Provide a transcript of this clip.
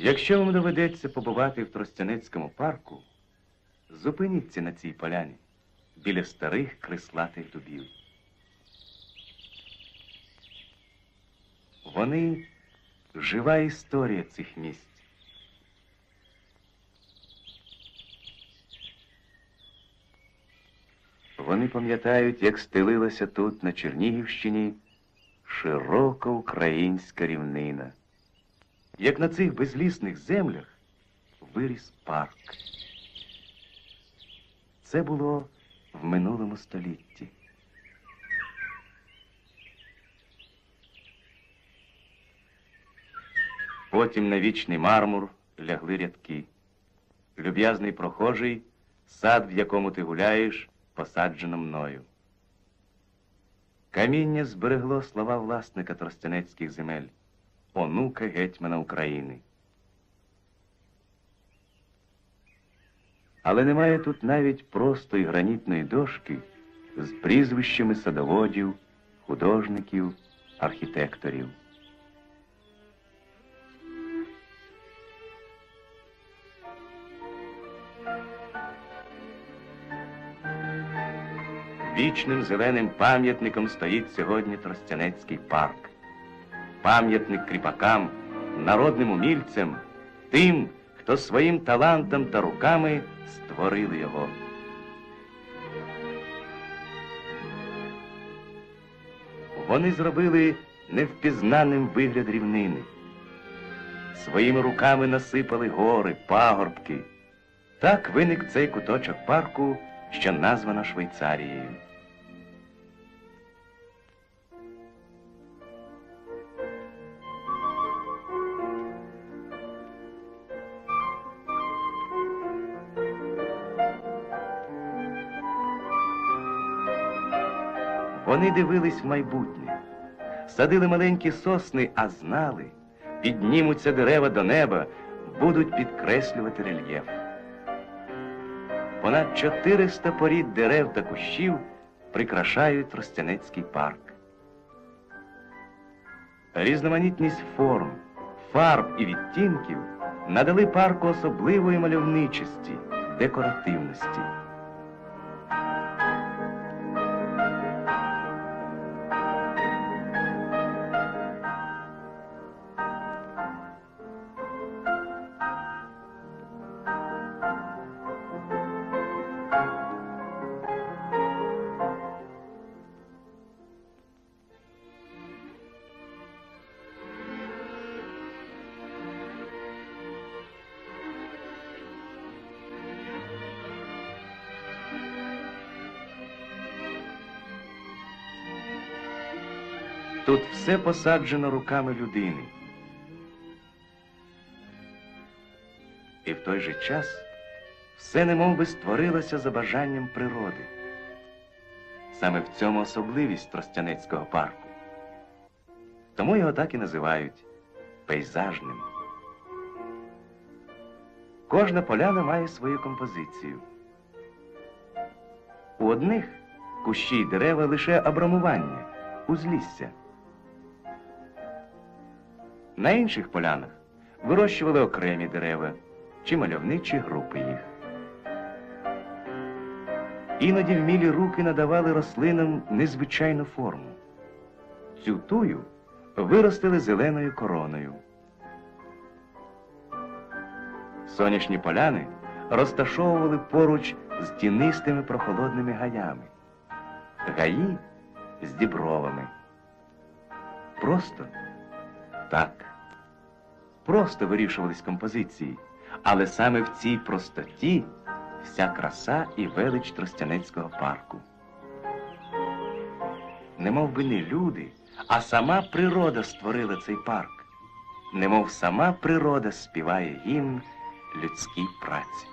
Якщо вам доведеться побувати в Тростяницькому парку, зупиніться на цій поляні біля старих крислатих дубів. Вони жива історія цих місць. Вони пам'ятають, як стелилася тут, на Чернігівщині, широка українська рівнина. Як на цих безлісних землях виріс парк. Це було в минулому столітті. Потім на вічний мармур лягли рядки. Люб'язний прохожий, сад, в якому ти гуляєш, посаджено мною. Каміння зберегло слова власника тростянецьких земель, онука гетьмана України. Але немає тут навіть простої гранітної дошки з прізвищами садоводів, художників, архітекторів. Вічним зеленим пам'ятником стоїть сьогодні Тростянецький парк. Пам'ятник кріпакам, народним умільцям, тим, хто своїм талантом та руками створили його. Вони зробили невпізнаним вигляд рівнини. Своїми руками насипали гори, пагорбки. Так виник цей куточок парку, що названо Швейцарією. Вони дивились в майбутнє, садили маленькі сосни, а знали, піднімуться дерева до неба, будуть підкреслювати рельєф. Понад 400 порід дерев та кущів прикрашають Тростянецький парк. Різноманітність форм, фарб і відтінків надали парку особливої мальовничості, декоративності. Тут все посаджено руками людини. І в той же час все немов би створилося за бажанням природи. Саме в цьому особливість Тростянецького парку. Тому його так і називають пейзажним. Кожна поляна має свою композицію. У одних кущі й дерева лише абрамування, узлісся. На інших полянах вирощували окремі дерева чи мальовничі групи їх. Іноді вмілі руки надавали рослинам незвичайну форму. Цю тую виростили зеленою короною. Сонячні поляни розташовували поруч з тінистими прохолодними гаями, гаї з дібровами. Просто так. Просто вирішувались композиції, але саме в цій простоті вся краса і велич Тростянецького парку. Немов би не люди, а сама природа створила цей парк, немов сама природа співає гімн людській праці.